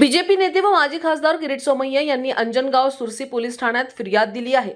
BJP नेते व माजी खासदार किरीट सोमय्या यांनी अंजनगाव सुरसी पोलीस ठाण्यात फिर्याद दिली आहे.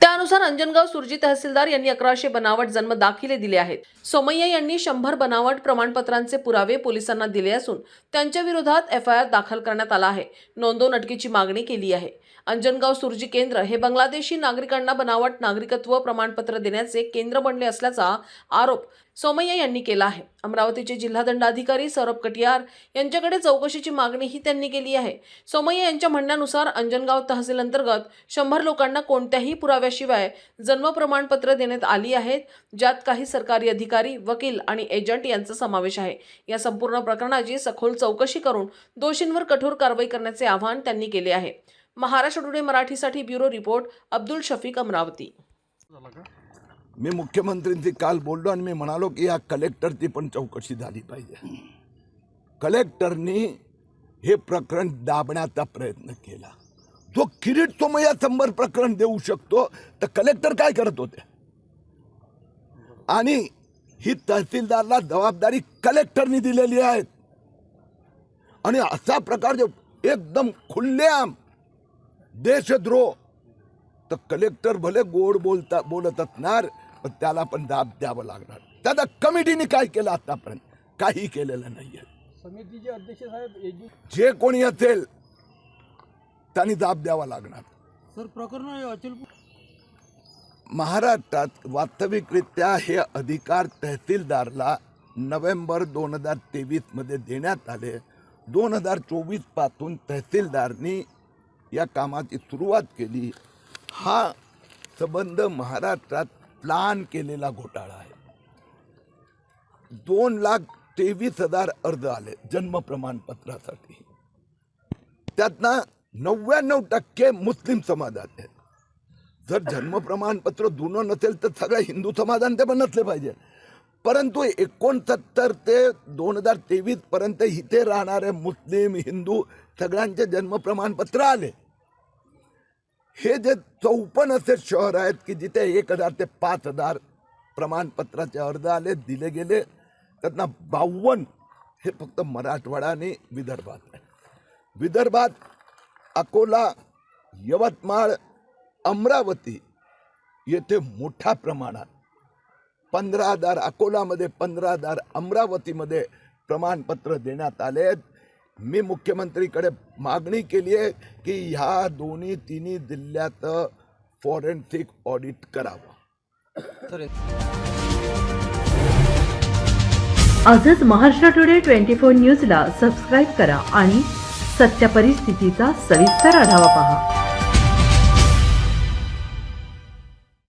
त्यानुसार अंजनगाव सुरजी तहसीलदार यांनी अकराशे बनावट जन्म दाखिले दिले आहेत. सोमय्या यांनी शंभर बनावट प्रमाणपत्रांचे पुरावे पोलिसांना दिले असून त्यांच्या विरोधात एफ आय आर दाखल करण्यात आला आहे. नोंदवून अटकेची मागणी केली आहे. अंजनगाव सुरजी केंद्र हे बांगलादेशी नागरिकांना बनावट नागरिकत्व प्रमाणपत्र देण्याचे केंद्र बनले असल्याचा आरोप सोमय्या यांनी केला आहे. अमरावतीचे जिल्हादंडाधिकारी सौरभ कटियार यांच्याकडे चौकशीची मागणीही त्यांनी केली आहे. सोमय्या यांच्या म्हणण्यानुसार अंजनगाव तहसील अंतर्गत शंभर लोकांना कोणत्याही पुराव्याशिवाय जन्म प्रमाणपत्र देण्यात आली आहेत ज्यात काही सरकारी अधिकारी वकील आणि एजंट यांचा समावेश आहे. या संपूर्ण प्रकरणाची सखोल चौकशी करून दोषींवर कठोर कारवाई करण्याचे आवाहन त्यांनी केले आहे. महाराष्ट्र टुडे मराठीसाठी ब्युरो रिपोर्ट अब्दुल शफीक अमरावती. मी मुख्यमंत्र्यांशी काल बोललो आणि मी म्हणालो की या कलेक्टरची पण चौकशी झाली पाहिजे. कलेक्टरनी हे प्रकरण दाबण्याचा प्रयत्न केला. जो किरीट सोमय्या संभर प्रकरण देऊ शकतो तर कलेक्टर काय करत होते? आणि ही तहसीलदारला जबाबदारी कलेक्टरनी दिलेली आहे. आणि असा प्रकार जो एकदम खुल्लेआम देशद्रोह तर कलेक्टर भले गोड बोलता बोलत असणार पण त्याला पण दाब द्यावं लागणार. त्याचा कमिटीने काय केलं आतापर्यंत? काही केलेलं नाहीये. समितीचे अध्यक्ष साहेब जे कोणी असेल त्यांनी दाब द्यावा लागणार. सर प्रकरण अचल महाराष्ट्रात वास्तविकरित्या हे अधिकार तहसीलदारला नोव्हेंबर दोन हजार तेवीसमध्ये देण्यात आले. दोन हजार चोवीसपासून तहसीलदारनी या कामाची सुरुवात केली. हा संबंध महाराष्ट्रात प्लान केलेला घोटाळा आहे. दोन लाख तेवीस हजार अर्ज आले जन्म प्रमाणपत्रासाठी. त्यातनं नव्याण्णव टक्के मुस्लिम समाजात आहेत. जर जन्म प्रमाणपत्र जुनं नसेल तर सगळ्या हिंदू समाजाने ते पण नसले पाहिजे. परंतु एकोणसत्तर ते दोन हजार तेवीसपर्यंत इथे राहणारे मुस्लिम हिंदू सगळ्यांचे जन्म प्रमाणपत्र आले. हे जे चौपन्न असे शहर आहेत की जिथे एक हजार ते पाच हजार प्रमाणपत्राचे अर्ज आले दिले गेले त्यांना बावन्न हे फक्त मराठवाडा आणि विदर्भात आहे. विदर्भात अकोला यवतमाळ अमरावती येथे मोठ्या प्रमाणात पंधरा हजार अकोलामध्ये पंधरा हजार अमरावतीमध्ये प्रमाणपत्र देण्यात आले आहेत. मी मुख्यमंत्रीकडे मागणी केली आहे की ह्या दोन्ही तिन्ही जिल्ह्यात फॉरेन्सिक ऑडिट करावं. आजच महाराष्ट्र टुडे ट्वेंटी फोर न्यूजला सबस्क्राईब करा आणि सत्य परिस्थितीचा सविस्तर आढावा पहा.